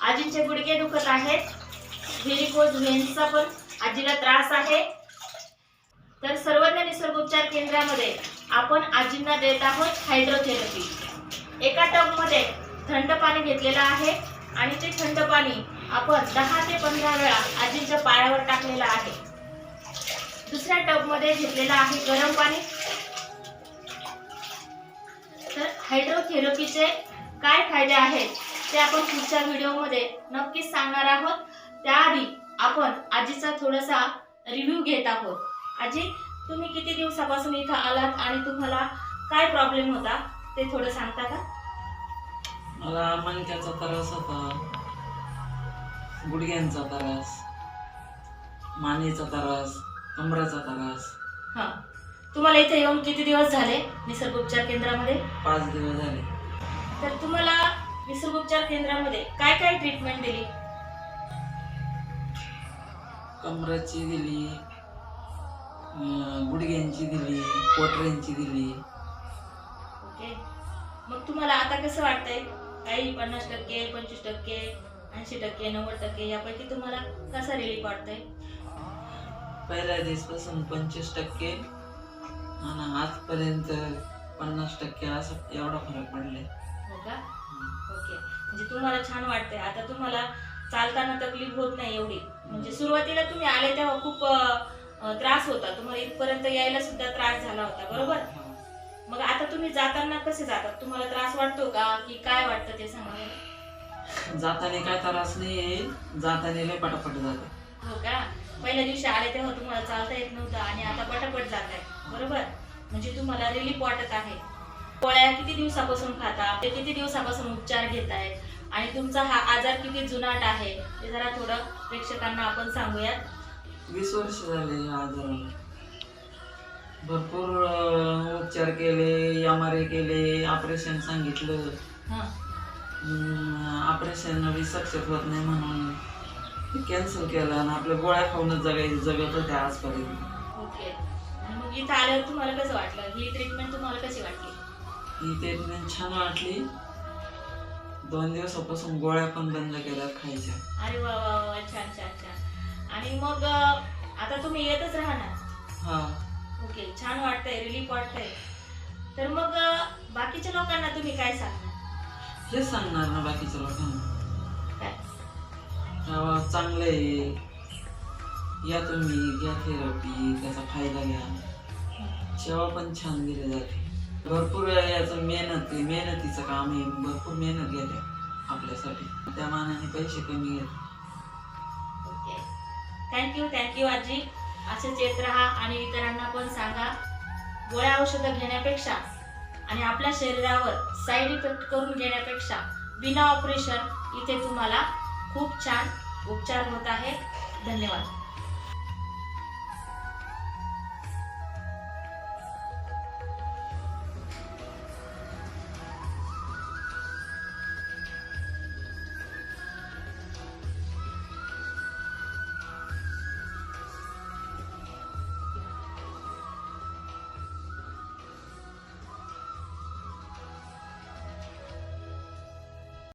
आजीचे गुडघे दुखत आहेत. व्हेरिकोज व्हेन्सचा पण आजीला त्रास आहे. तर सर्वज्ञ निसर्ग उपचार केंद्रामध्ये आपण आजींना देत आहोत हायड्रोथेरपी एका टबमध्ये थंड पाणी घेतलेलं आहे आणि ते थंड पाणी आपण दहा ते पंधरा वेळा आजींच्या पायावर टाकलेलं आहे. दुसऱ्या टबमध्ये घेतलेलं आहे गरम पाणी. तर हायड्रोथेरपीचे काय फायदे आहेत? ते आपण पुढच्या व्हिडिओमध्ये नक्कीच सांगणार आहोत त्याआधी आपण आजीचा थोडासा रिव्ह्यू घेत आहोत. आजी तुम्ही किती दिवसापासून इथं आलात आणि तुम्हाला काय प्रॉब्लेम होता ते थोडं सांगता का? मला मणक्याचा त्रास होता. गुडघ्यांचा त्रास. मानेचा त्रास. कमराचा त्रास. हां. तुम्हाला इथे येऊन किती दिवस झाले निसर्ग उपचार केंद्रामध्ये? पाच दिवस झाले. तर तुम्हाला निसर्ग उपचार केंद्रामध्ये काय काय ट्रीटमेंट दिली? कमराची दिली अं, गुडघ्यांची दिली पोटऱ्यांची दिली. ओके. मग तुम्हाला आता कसं वाटतंय? काही पन्नास टक्के पंचवीस टक्के ऐंशी टक्के नव्वद टक्के यापैकी तुम्हाला कसा रिलीफ वाटतंय? पहिल्या दिवसपासून पंचवीस टक्के आणि आजपर्यंत पन्नास टक्के असं एवढा फरक पडले हो का? ओके. म्हणजे तुम्हाला छान वाटतंय. आता तुम्हाला चालताना तकलीफ होत नाही एवढी. म्हणजे सुरुवातीला तुम्ही आले तेव्हा खूप अं, त्रास होता. तुम्हाला इथपर्यंत यायला सुद्धा त्रास झाला होता. बरोबर? मग आता तुम्ही जाताना कसे जातात? तुम्हाला त्रास वाटतो का? की काय वाटतं ते सांगा बरं. जाताना काय त्रास नाही आहे. जाताना लय पटापट जाते हो का? पहिल्या दिवशी आले तेव्हा तुम्हाला चालता येत नव्हतं आणि आता पटापट जात आहे बरोबर? म्हणजे तुम्हाला रिलीफ वाटत आहे. गोळ्या किती दिवसापासून खाता ते किती दिवसापासून उपचार घेत आहेत आणि तुमचा हा आजार किती जुनाट आहे ते जरा थोडं प्रेक्षकांना आपण सांगूयात. वीस वर्ष झाले या आजाराला भरपूर उपचार केले एम आर ए केले ऑपरेशन सांगितलं. हां. ऑपरेशन बी सक्सेस होत नाही म्हणून कॅन्सल केलं आणि आपल्या गोळ्या खाऊनच जगायचं जगत होते आजपर्यंत. ओके. आणि मग इथं आल्यावर तुम्हाला कसं वाटलं? ही ट्रीटमेंट तुम्हाला कशी वाटली? ही ट्रीटमेंट छान वाटली. दोन दिवसापासून गोळ्या पण बंद केल्या खायच्या. अरे वा वा वा छान छान छान. आणि मग अं, आता तुम्ही येतच राहणार. हा. ओके छान वाटतंय रिलीफ वाटतंय. तर मग अं, बाकीच्या लोकांना तुम्ही काय सांगणार? हेच सांगणार ना बाकीच्या लोकांना. काय? हा, चांगलं आहे या तुम्ही घ्या थेरपी त्याचा फायदा घ्या. सेवा पण छान दिली जाते. भरपूर याचं मेहनत मेहनतीचं काम आहे भरपूर मेहनत घेते आपल्यासाठी. त्या मानाने पैसे कमी घेते ओके. थँक्यू थँक्यू आजी. असेच येत राहा आणि इतरांना पण सांगा गोळ्या औषधं घेण्यापेक्षा आणि आपल्या शरीरावर साईड इफेक्ट करून घेण्यापेक्षा बिना ऑपरेशन इथे तुम्हाला खूप छान उपचार होत आहेत. धन्यवाद.